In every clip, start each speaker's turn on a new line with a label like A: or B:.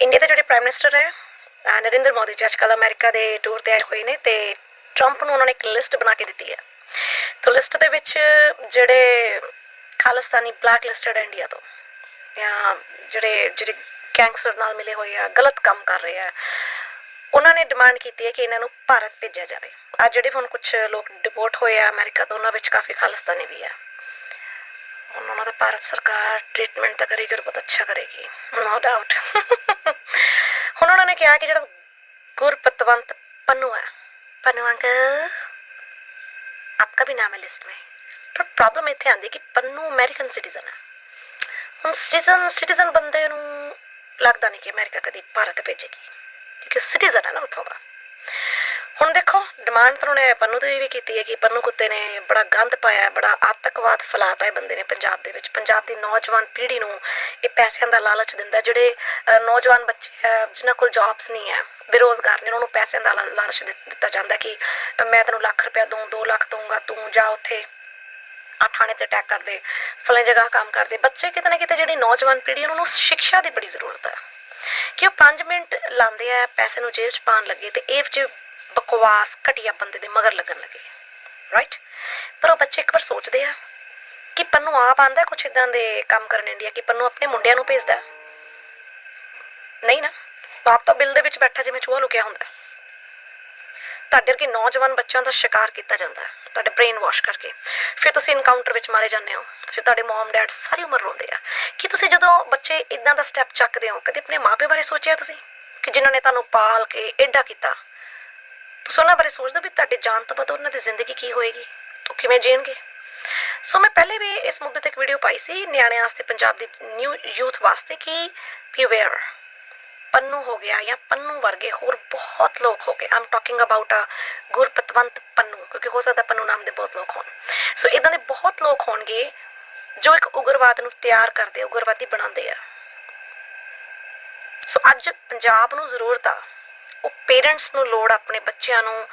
A: India ਦੇ ਜਿਹੜੇ prime minister ਹੈ ਨਰਿੰਦਰ ਮੋਦੀ ਜੀ ਅੱਜਕੱਲ ਅਮਰੀਕਾ ਦੇ ਟੂਰ ਤੇ ਆਏ ਹੋਏ ਨੇ ਤੇ ਟਰੰਪ ਨੂੰ ਉਹਨਾਂ ਨੇ ਇੱਕ ਲਿਸਟ ਬਣਾ ਕੇ ਦਿੱਤੀ ਹੈ। ਤਾਂ ਲਿਸਟ ਦੇ ਵਿੱਚ ਜਿਹੜੇ ਖਾਲਿਸਤਾਨੀ ਬਲੈਕ ਲਿਸਟਡ ਇੰਡੀਆ ਤੋਂ ਜਾਂ ਜਿਹੜੇ ਜਿਹੜੇ ਗੈਂਗਸਟਰ ਨਾਲ ਮਿਲੇ ਹੋਏ ਆ, ਗਲਤ ਕੰਮ ਕਰ ਰਹੇ ਆ, ਉਹਨਾਂ ਨੇ ਡਿਮਾਂਡ ਕੀਤੀ ਹੈ ਕਿ ਇਹਨਾਂ ਨੂੰ ਭਾਰਤ ਭੇਜਿਆ ਜਾਵੇ। ਅੱਜ ਜਿਹੜੇ ਹੁਣ ਕੁਝ ਲੋਕ ਡਿਪੋਰਟ ਹੋਏ ਆ ਅਮਰੀਕਾ ਤੋਂ, ਉਹਨਾਂ ਵਿੱਚ ਕਾਫੀ ਖਾਲਿਸਤਾਨੀ ਵੀ ਆ ਹੁਣ ਉਹਨਾਂ ਦਾ ਭਾਰਤ ਸਰਕਾਰ ਟ੍ਰੀਟਮੈਂਟ ਤਾਂ ਕਰੇਗੀ ਔਰ ਬਹੁਤ ਅੱਛਾ ਕਰੇਗੀ ਨੋ ਡਾਊਟ ਹੁਣ ਉਹਨਾਂ ਨੇ ਕਿਹਾ ਕਿ ਜਿਹੜਾ ਗੁਰਪਤਵੰਤ ਪੰਨੂ ਹੈ ਪੰਨੂ ਅੰਕਲ आपका भी नाम है लिस्ट में ਪਰ ਪ੍ਰੋਬਲਮ ਇੱਥੇ ਆਂਦੀ ਕਿ ਪੰਨੂ ਅਮਰੀਕਨ ਸਿਟੀਜ਼ਨ ਹੈ ਹੁਣ ਸਿਟੀਜ਼ਨ ਸਿਟੀਜ਼ਨ ਬੰਦੇ ਨੂੰ ਲੱਗਦਾ ਨਹੀਂ ਕਿ ਅਮਰੀਕਾ ਕਦੀ ਭਾਰਤ ਭੇਜੇਗੀ ਕਿਉਂਕਿ ਸਿਟੀਜ਼ਨ ਹੈ ਨਾ ਉੱਥੋਂ ਦਾ ਹੁਣ ਦੇਖੋ ਡਿਮਾਂਡ ਤਾਂ ਉਹਨੇ ਪੰਨੂ ਦੀ ਵੀ ਕੀਤੀ ਹੈ ਕਿ ਪੰਨੂ ਕੁੱਤੇ ਨੇ ਬੜਾ ਗੰਦ ਪਾਇਆ ਹੈ, ਬੜਾ ਆਤੰਕਵਾਦ ਫੈਲਾਤਾ ਹੈ ਬੰਦੇ ਨੇ ਪੰਜਾਬ ਦੇ ਵਿੱਚ। ਪੰਜਾਬ ਦੀ ਨੌਜਵਾਨ ਪੀੜ੍ਹੀ ਨੂੰ ਇਹ ਪੈਸਿਆਂ ਦਾ ਲਾਲਚ ਦਿੰਦਾ ਜਿਹੜੇ ਨੌਜਵਾਨ ਬੱਚੇ ਜਿਨ੍ਹਾਂ ਕੋਲ ਜੌਬਸ ਨਹੀਂ ਹੈ ਬੇਰੋਜ਼ਗਾਰ ਨੇ ਉਹਨਾਂ ਨੂੰ ਪੈਸਿਆਂ ਦਾ ਲਾਲਚ ਦਿੱਤਾ ਜਾਂਦਾ ਕਿ ਮੈਂ ਤੈਨੂੰ ਲੱਖ ਰੁਪਇਆ ਦਊਂ 2 ਲੱਖ ਦਊਂਗਾ ਤੂੰ ਜਾ ਉੱਥੇ ਆ ਥਾਣੇ ਤੇ ਅਟੈਕ ਕਰਦੇ ਫਲੇ ਜਗ੍ਹਾ ਕੰਮ ਕਰਦੇ। ਬੱਚੇ ਕਿਤੇ ਨਾ ਕਿਤੇ ਜਿਹੜੀ ਨੌਜਵਾਨ ਪੀੜ੍ਹੀ ਹੈ ਉਹਨਾਂ ਨੂੰ ਸਿੱਖਿਆ ਦੀ ਬੜੀ ਜ਼ਰੂਰਤ ਹੈ। ਕਿ ਉਹ 5 ਮਿੰਟ ਲਾਉਂਦੇ ਆ ਪੈਸੇ ਨੂੰ ਜੇਬ 'ਚ ਪਾਉਣ ਲੱਗੇ ਤੇ ਇਹ 'ਚ ਬਕਵਾਸ ਘਟੀਆ ਬੰਦੇ ਦੇ ਮਗਰ ਲੱਗਣ ਲੱਗੇ ਰਾਈਟ ਪਰ ਉਹ ਬੱਚੇ ਇੱਕ ਵਾਰ ਸੋਚਦੇ ਆ ਕਿ ਪੰਨੂ ਆਪ ਆਂਦਾ ਕੁਛ ਇਦਾਂ ਦੇ ਕੰਮ ਕਰਨ ਇੰਡੀਆ, ਕਿ ਪੰਨੂ ਆਪਣੇ ਮੁੰਡਿਆਂ ਨੂੰ ਭੇਜਦਾ। ਨਹੀਂ ਨਾ, ਆਪ ਤਾਂ ਬਿੱਲ ਦੇ ਵਿੱਚ ਬੈਠਾ ਜਿਵੇਂ ਚੂਹਾ ਲੁਕਿਆ ਹੁੰਦਾ। ਤੁਹਾਡੇ ਵਰਗੇ ਨੌਜਵਾਨ ਬੱਚਿਆਂ ਦਾ ਸ਼ਿਕਾਰ ਕੀਤਾ ਜਾਂਦਾ ਹੈ, ਤੁਹਾਡੇ ਬ੍ਰੇਨ ਵਾਸ਼ ਕਰਕੇ। ਫਿਰ ਤੁਸੀਂ ਇਨਕਾਊਂਟਰ ਵਿੱਚ ਮਾਰੇ ਜਾਂਦੇ ਹੋ, ਫਿਰ ਤੁਹਾਡੇ ਮਮ ਡੈਡ ਸਾਰੀ ਉਮਰ ਰੋਂਦੇ ਆ। ਕਿ ਤੁਸੀਂ ਜਦੋਂ ਬੱਚੇ ਇਦਾਂ ਦਾ ਸਟੈਪ ਚੱਕਦੇ ਹੋ, ਕਦੇ ਆਪਣੇ ਮਾਪੇ ਬਾਰੇ ਸੋਚਿਆ ਤੁਸੀਂ? ਕਿ ਜਿਨ੍ਹਾਂ ਨੇ ਤੁਹਾਨੂੰ ਪਾਲ ਕੇ ਏਡਾ ਕੀਤਾ? ਤੁਸੀਂ ਉਹਨਾਂ ਬਾਰੇ ਸੋਚਦੇ ਹੋ ਵੀ ਤੁਹਾਡੇ ਜਾਣ ਤੋਂ ਬਾਅਦ ਉਹਨਾਂ ਦੀ ਜ਼ਿੰਦਗੀ ਕੀ ਹੋਏਗੀ? ਉਹ ਕਿਵੇਂ ਜੀਣਗੇ? ਸੋ ਮੈਂ ਪਹਿਲੇ ਵੀ ਇਸ ਮੁੱਦੇ ਤੇ ਇੱਕ ਵੀਡੀਓ ਪਾਈ ਸੀ ਨਿਆਣਿਆਂ ਵਾਸਤੇ, ਪੰਜਾਬ ਦੀ ਨਿਊ ਯੂਥ ਵਾਸਤੇ ਕਿ ਬੀ ਪੰਨੂ ਹੋ ਗਿਆ ਜਾਂ ਪੰਨੂ ਵਰਗੇ ਹੋਰ ਬਹੁਤ ਲੋਕ ਹੋ ਗਏ। I'm talking about uh Gurpatwant Pannu, ਕਿਉਂਕਿ ਹੋ ਸਕਦਾ ਪੰਨੂ ਨਾਮ ਦੇ ਬਹੁਤ ਲੋਕ ਹੋਣ। ਸੋ ਇਦਾਂ ਦੇ ਬਹੁਤ ਲੋਕ ਹੋਣਗੇ ਜੋ ਇੱਕ ਉਗਰਵਾਦ ਨੂੰ ਤਿਆਰ ਕਰਦੇ, ਉਗਰਵਾਦੀ ਬਣਾਉਂਦੇ ਆ। ਸੋ ਅੱਜ ਪੰਜਾਬ ਨੂੰ ਜ਼ਰੂਰਤ ਆ ਉਹ ਪੇਰੈਂਟਸ ਨੂੰ ਲੋੜ ਆਪਣੇ ਬੱਚਿਆਂ ਨੂੰ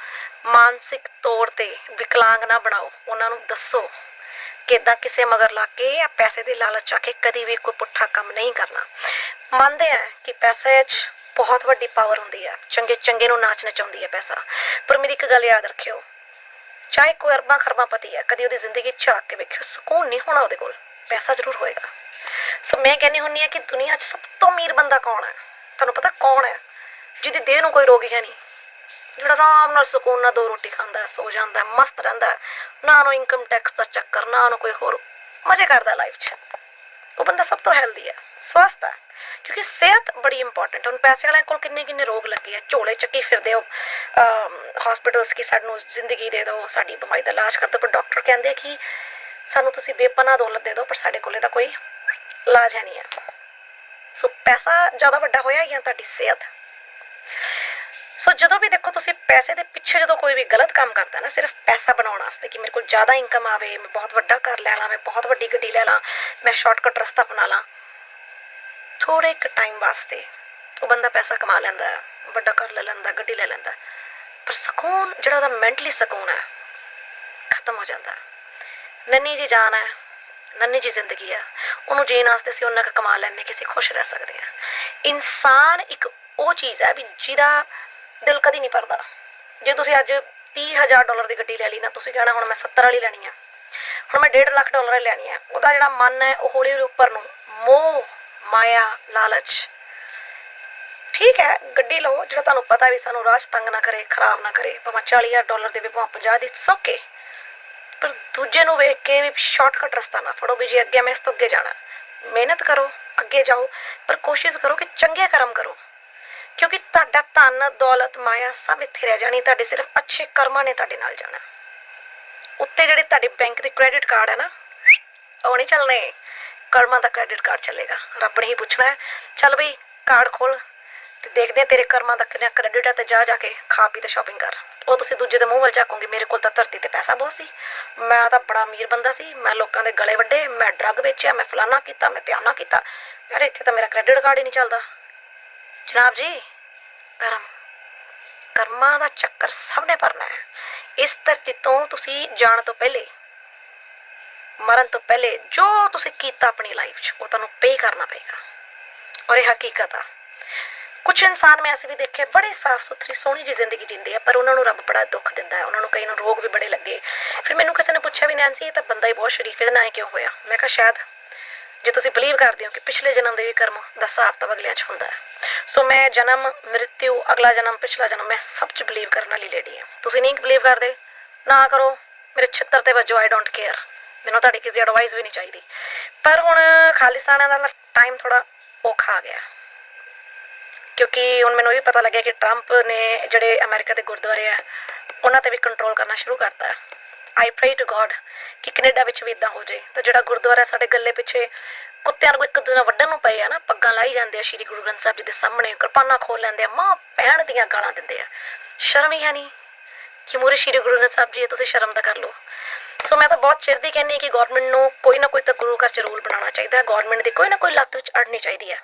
A: ਮਾਨਸਿਕ ਤੌਰ ਤੇ ਵਿਕਲਾਂਗ ਨਾ ਬਣਾਓ। ਉਹਨਾਂ ਨੂੰ ਦੱਸੋ ਕਿ ਕਿਸੇ ਮਗਰ ਲੱਗ ਕੇ ਜਾਂ ਪੈਸੇ ਦੇ ਲਾਲਚ ਆ ਕੇ ਕਦੀ ਵੀ ਕੋਈ ਪੁੱਠਾ ਕੰਮ ਨਹੀਂ ਕਰਨਾ। ਮੰਨਦੇ ਆ ਕਿ ਪੈਸੇ 'ਚ ਬਹੁਤ ਵੱਡੀ ਪਾਵਰ ਹੁੰਦੀ ਆ। ਚੰਗੇ ਚੰਗੇ ਨੂੰ ਨਾਚ ਨਚਾਉਂਦੀ ਹੈ ਪੈਸਾ। ਪਰ ਮੇਰੀ ਇੱਕ ਗੱਲ ਯਾਦ ਰੱਖਿਓ, ਚਾਹੇ ਕੋਈ ਅਰਬਾਂ ਖਰਬਾਂ ਪਤੀ ਹੈ ਕਦੀ ਉਹਦੀ ਜ਼ਿੰਦਗੀ ਝਾਕ ਕੇ ਵੇਖਿਓ, ਸਕੂਨ ਨਹੀਂ ਹੋਣਾ ਉਹਦੇ ਕੋਲ, ਪੈਸਾ ਜ਼ਰੂਰ ਹੋਏਗਾ। ਸੋ ਮੈਂ ਕਹਿੰਦੀ ਹੁੰਨੀ ਆ ਕਿ ਦੁਨੀਆ 'ਚ ਸਭ ਤੋਂ ਅਮੀਰ ਬੰਦਾ ਕੌਣ ਹੈ ਤੁਹਾਨੂੰ ਪਤਾ ਕੌਣ ਹੈ ਜਿਹਦੀ ਦੇਹ ਨੂੰ ਕੋਈ ਰੋਗ ਹੀ ਹੈ ਨਹੀਂ। ਜਿਹੜਾ ਆਰਾਮ ਨਾਲ ਸਕੂਨ ਨਾਲ ਦੋ ਰੋਟੀ ਖਾਂਦਾ, ਸੋ ਜਾਂਦਾ, ਮਸਤ ਰਹਿੰਦਾ, ਨਾ ਉਹਨੂੰ ਇਨਕਮ ਟੈਕਸ ਦਾ ਚੱਕਰ, ਨਾ ਉਹਨੂੰ ਕੋਈ ਹੋਰ ਮਜ਼ੇ ਕਰਦਾ ਲਾਈਫ 'ਚ। ਉਹ ਬੰਦਾ ਸਭ ਤੋਂ ਹੈਲਦੀ ਹੈ, ਸਵਸਥ ਹੈ, ਕਿਉਂਕਿ ਸਿਹਤ ਬੜੀ ਇੰਪੋਰਟੈਂਟ ਹੁਣ ਪੈਸੇ ਵਾਲਿਆਂ ਕੋਲ ਕਿੰਨੇ ਕਿੰਨੇ ਰੋਗ ਲੱਗੇ ਆ, ਝੋਲੇ ਚੱਕੀ ਫਿਰਦੇ ਹੋ ਹਸਪੀਟਲਸ ਕੀ ਸਾਨੂੰ ਜ਼ਿੰਦਗੀ ਦੇ ਦਿਓ, ਸਾਡੀ ਬਿਮਾਰੀ ਦਾ ਇਲਾਜ ਕਰ ਦਿਓ, ਪਰ ਡਾਕਟਰ ਕਹਿੰਦੇ ਕਿ ਸਾਨੂੰ ਤੁਸੀਂ ਬੇਪਨਾ ਦੌਲਤ ਦੇ ਦਿਓ, ਪਰ ਸਾਡੇ ਕੋਲੇ ਤਾਂ ਕੋਈ ਇਲਾਜ ਹੈ ਨਹੀਂ ਹੈ। ਸੋ ਪੈਸਾ ਜ਼ਿਆਦਾ ਵੱਡਾ ਹੋਇਆ ਜਾਂ ਤੁਹਾਡੀ ਸਿਹਤ ਸੋ ਜਦੋਂ ਵੀ ਦੇਖੋ ਤੁਸੀਂ ਪੈਸੇ ਦੇ ਪਿੱਛੇ ਜਦੋਂ ਕੋਈ ਵੀ ਗਲਤ ਕੰਮ ਕਰਦਾ ਨਾ, ਸਿਰਫ ਪੈਸਾ ਬਣਾਉਣ ਵਾਸਤੇ ਕਿ ਮੇਰੇ ਕੋਲ ਜ਼ਿਆਦਾ ਇਨਕਮ ਆਵੇ, ਮੈਂ ਬਹੁਤ ਵੱਡਾ ਘਰ ਲੈ ਲਾਂ, ਮੈਂ ਬਹੁਤ ਵੱਡੀ ਗੱਡੀ ਲੈ ਲਾਂ, ਮੈਂ ਸ਼ਾਰਟਕਟ ਰਸਤਾ ਅਪਣਾ ਲਾਂ ਥੋੜੇ ਇੱਕ ਟਾਈਮ ਵਾਸਤੇ ਉਹ ਬੰਦਾ ਪੈਸਾ ਕਮਾ ਲੈਂਦਾ, ਵੱਡਾ ਘਰ ਲੈ ਲੈਂਦਾ, ਗੱਡੀ ਲੈ ਲੈਂਦਾ, ਪਰ ਸਕੂਨ ਜਿਹੜਾ ਉਹਦਾ ਮੈਂਟਲੀ ਸਕੂਨ ਹੈ, ਖਤਮ ਹੋ ਜਾਂਦਾ। ਨੰਨੀ ਜੀ ਜਾਨ ਹੈ, ਨੰਨੀ ਜੀ ਜ਼ਿੰਦਗੀ ਹੈ, ਉਹਨੂੰ ਜੀਣ ਵਾਸਤੇ ਅਸੀਂ ਉਹਨਾਂ ਕੁ ਕਮਾ ਲੈਣੇ ਕਿ ਅਸੀਂ ਖੁਸ਼ ਰਹਿ ਸਕਦੇ ਹਾਂ। ਇਨਸਾਨ ਇੱਕ ਉਹ ਚੀਜ਼ ਹੈ ਵੀ ਜਿਹਦਾ ਦਿਲ ਕਦੀ ਨਹੀਂ ਭਰਦਾ। ਜੇ ਤੁਸੀਂ ਅੱਜ 30000 ਡਾਲਰ ਦੀ ਗੱਡੀ ਲੈ ਲਈ ਨਾ, ਤੁਸੀਂ ਕਹਿਣਾ ਹੁਣ ਮੈਂ 70 ਵਾਲੀ ਲੈਣੀ ਆ। ਹੁਣ ਮੈਂ 1.5 ਲੱਖ ਡਾਲਰ ਲੈਣੀ ਆ। ਉਹਦਾ ਜਿਹੜਾ ਮਨ ਹੈ, ਉਹ ਹੌਲੀ ਹੌਲੀ ਉੱਪਰ ਨੂੰ ਮੋਹ, ਮਾਇਆ, ਲਾਲਚ। ਠੀਕ ਹੈ, ਗੱਡੀ ਲਓ, ਜਿਹੜਾ ਤੁਹਾਨੂੰ ਪਤਾ ਵੀ ਸਾਨੂੰ ਰਾਹ ਤੰਗ ਨਾ ਕਰੇ, ਖਰਾਬ ਨਾ ਕਰੇ, ਭਾਵੇਂ 40000 ਡਾਲਰ ਦੇ ਭਾਵੇਂ 50 ਦੀ ਸੋਕੇ ਪਰ ਦੂਜੇ ਨੂੰ ਵੇਖ ਕੇ ਵੀ ਸ਼ਾਰਟਕਟ ਰਸਤਾ ਨਾ ਫੜੋ ਵੀ ਜੇ ਅੱਗੇ ਮੈਂ ਇਸ ਤੋਂ ਅੱਗੇ ਜਾਣਾ। ਮਿਹਨਤ ਕਰੋ, ਅੱਗੇ ਜਾਓ, ਪਰ ਕੋਸ਼ਿਸ਼ ਕਰੋ ਕਿ ਚੰਗੇ ਕਰਮ ਕਰੋ। ਕਿਉਂਕਿ ਤੁਹਾਡਾ ਧਨ, ਦੌਲਤ, ਮਾਇਆ ਸਭ ਇੱਥੇ ਰਹਿ ਜਾਣੀ ਤੁਹਾਡੇ ਸਿਰਫ ਅੱਛੇ ਕਰਮਾਂ ਨੇ ਤੁਹਾਡੇ ਨਾਲ ਜਾਣਾ। ਉੱਤੇ ਜਿਹੜੇ ਤੁਹਾਡੇ ਬੈਂਕ ਦੇ ਕ੍ਰੈਡਿਟ ਕਾਰਡ ਹੈ ਨਾ, ਉਹ ਨਹੀਂ ਚੱਲਣੇ। ਕਰਮਾਂ ਦਾ ਕ੍ਰੈਡਿਟ ਕਾਰਡ ਚੱਲੇਗਾ। ਰੱਬ ਨੇ ਹੀ ਪੁੱਛਣਾ ਚੱਲ ਬਈ ਕਾਰਡ ਖੋਲ ਤੇ ਦੇਖਦੇ ਆ ਤੇਰੇ ਕਰਮਾਂ ਦਾ ਕਿੰਨਾ ਕ੍ਰੈਡਿਟ ਹੈ ਤੇ ਜਾ ਜਾ ਕੇ ਖਾ ਪੀ ਤੇ ਸ਼ਾਪਿੰਗ ਕਰ। ਉਹ ਤੁਸੀਂ ਦੂਜੇ ਦੇ ਮੂੰਹ ਵੱਲ ਝਾਕੋਗੇ। ਮੇਰੇ ਕੋਲ ਤਾਂ ਧਰਤੀ ਤੇ ਪੈਸਾ ਬਹੁਤ ਸੀ। ਮੈਂ ਤਾਂ ਬੜਾ ਅਮੀਰ ਬੰਦਾ ਸੀ। ਮੈਂ ਲੋਕਾਂ ਦੇ ਗਲੇ ਵੱਡੇ। ਮੈਂ ਡਰੱਗ ਵੇਚਿਆ, ਮੈਂ ਫਲਾਨਾ ਕੀਤਾ, ਮੈਂ ਧਿਆਨਾ ਕੀਤਾ। ਯਾਰ ਇੱਥੇ ਤਾਂ ਮੇਰਾ ਕ੍ਰੈਡਿਟ ਕਾਰਡ ਹੀ ਨਹੀਂ ਚੱਲਦਾ। ਜਨਾਬ ਜੀ, ਕਰਮ, ਕਰਮਾਂ ਦਾ ਚੱਕਰ ਸਭ ਨੇ ਭਰਨਾ ਹੈ। ਇਸ ਧਰਤੀ ਤੋਂ ਤੁਸੀਂ ਜਾਣ ਤੋਂ ਪਹਿਲੇ, ਮਰਨ ਤੋਂ ਪਹਿਲੇ ਜੋ ਤੁਸੀਂ ਕੀਤਾ ਆਪਣੀ ਲਾਈਫ 'ਚ, ਉਹ ਤੁਹਾਨੂੰ ਪੇ ਕਰਨਾ ਪਏਗਾ। ਔਰ ਇਹ ਹਕੀਕਤ ਆ। ਕੁਝ ਇਨਸਾਨ ਮੈਂ ਐਸੇ ਵੀ ਦੇਖੇ, ਬੜੇ ਸਾਫ਼ ਸੁਥਰੀ, ਸੋਹਣੀ ਜੀ ਜ਼ਿੰਦਗੀ ਜਿੰਦੇ ਆ, ਪਰ ਉਹਨਾਂ ਨੂੰ ਰੱਬ ਬੜਾ ਦੁੱਖ ਦਿੰਦਾ ਹੈ। ਉਹਨਾਂ ਨੂੰ ਕਈ ਨੂੰ ਰੋਗ ਵੀ ਬੜੇ ਲੱਗੇ। ਫਿਰ ਮੈਨੂੰ ਕਿਸੇ ਨੇ ਪੁੱਛਿਆ ਵੀ ਨੈਂਸੀ ਇਹ ਤਾਂ ਬੰਦਾ ਹੀ ਬਹੁਤ ਸ਼ਰੀਫ ਇਹਦੇ ਨਾਲ ਕਿਉਂ ਹੋਇਆ? ਮੈਂ ਕਿਹਾ, ਸ਼ਾਇਦ ਜੇ ਤੁਸੀਂ ਬਲੀਵ ਕਰਦੇ ਹੋ ਕਿ ਪਿਛਲੇ ਜਨਮ ਦੇ ਵੀ ਕਰਮ ਦਾ ਹਿਸਾਬ ਤਾਂ ਅਗਲਿਆਂ 'ਚ ਹੁੰਦਾ ਹੈ। ਸੋ ਮੈਂ ਜਨਮ ਮ੍ਰਿਤਿਉ ਅਗਲਾ ਜਨਮ, ਪਿਛਲਾ ਜਨਮ, ਮੈਂ ਸਭ 'ਚ ਬਲੀਵ ਕਰਨ ਵਾਲੀ ਲੇਡੀ ਹਾਂ। ਤੁਸੀਂ ਨਹੀਂ ਬਲੀਵ ਕਰਦੇ? ਨਾ ਕਰੋ। ਮੇਰੇ ਛਿੱਤਰ ਤੇ ਵੱਜੋ ਆਈ ਡੋਂਟ ਕੇਅਰ ਮੈਨੂੰ ਤੁਹਾਡੀ ਕਿਸੇ ਐਡਵਾਈਸ ਵੀ ਨਹੀਂ ਚਾਹੀਦੀ। ਪਰ ਹੁਣ ਖਾਲਿਸਤਾਨਾਂ ਦਾ ਟਾਈਮ ਥੋੜਾ ਔਖਾ ਆ ਗਿਆ। ਕਿਉਂਕਿ ਹੁਣ ਮੈਨੂੰ ਇਹ ਵੀ ਪਤਾ ਲੱਗਿਆ ਕਿ ਟਰੰਪ ਨੇ ਜਿਹੜੇ ਅਮਰੀਕਾ ਦੇ ਗੁਰਦੁਆਰੇ ਆ, ਉਹਨਾਂ ਤੇ ਵੀ ਕੰਟਰੋਲ ਕਰਨਾ ਸ਼ੁਰੂ ਕਰਤਾ। ਆਈ ਪ੍ਰੇ ਟੂ ਗੋਡ ਕਿ ਕੈਨੇਡਾ ਵਿੱਚ ਵੀ ਇਦਾਂ ਹੋ ਜਾਏ। ਤਾਂ ਜਿਹੜਾ ਗੁਰਦੁਆਰਾ ਸਾਡੇ ਗੱਲੇ ਪਿੱਛੇ ਕੁੱਤਿਆਂ ਨੂੰ ਇੱਕ ਦੂਜੇ ਵੱਢਣ ਨੂੰ ਪਏ ਆ ਨਾ, ਪੱਗਾਂ ਲਾਈ ਜਾਂਦੇ ਆ ਸ਼੍ਰੀ ਗੁਰੂ ਗ੍ਰੰਥ ਸਾਹਿਬ ਜੀ ਦੇ ਸਾਹਮਣੇ, ਕਿਰਪਾਨਾਂ ਖੋਲ ਲੈਂਦੇ ਆ, ਮਾਂ ਭੈਣ ਦੀਆਂ ਗਾਲਾਂ ਦਿੰਦੇ ਆ। ਸ਼ਰਮ ਹੀ ਹੈ ਨਹੀਂ ਕਿ ਮੂਰੇ ਸ਼੍ਰੀ ਗੁਰੂ ਗ੍ਰੰਥ ਸਾਹਿਬ ਜੀ ਤੁਸੀਂ ਸ਼ਰਮ ਤਾਂ ਕਰ ਲਓ। ਸੋ ਮੈਂ ਤਾਂ ਬਹੁਤ ਚਿਰ ਦੀ ਕਹਿੰਦੀ ਕਿ ਗਵਰਨਮੈਂਟ ਨੂੰ ਕੋਈ ਨਾ ਕੋਈ ਤਾਂ ਗੁਰੂ ਘਰ ਚ ਰੂਲ ਬਣਾਉਣਾ ਚਾਹੀਦਾ ਹੈ। ਗਵਰਨਮੈਂਟ ਦੀ ਕੋਈ ਨਾ ਕੋਈ ਲੱਤ ਵਿੱਚ ਅੜਨੀ ਚਾਹੀਦੀ ਹੈ।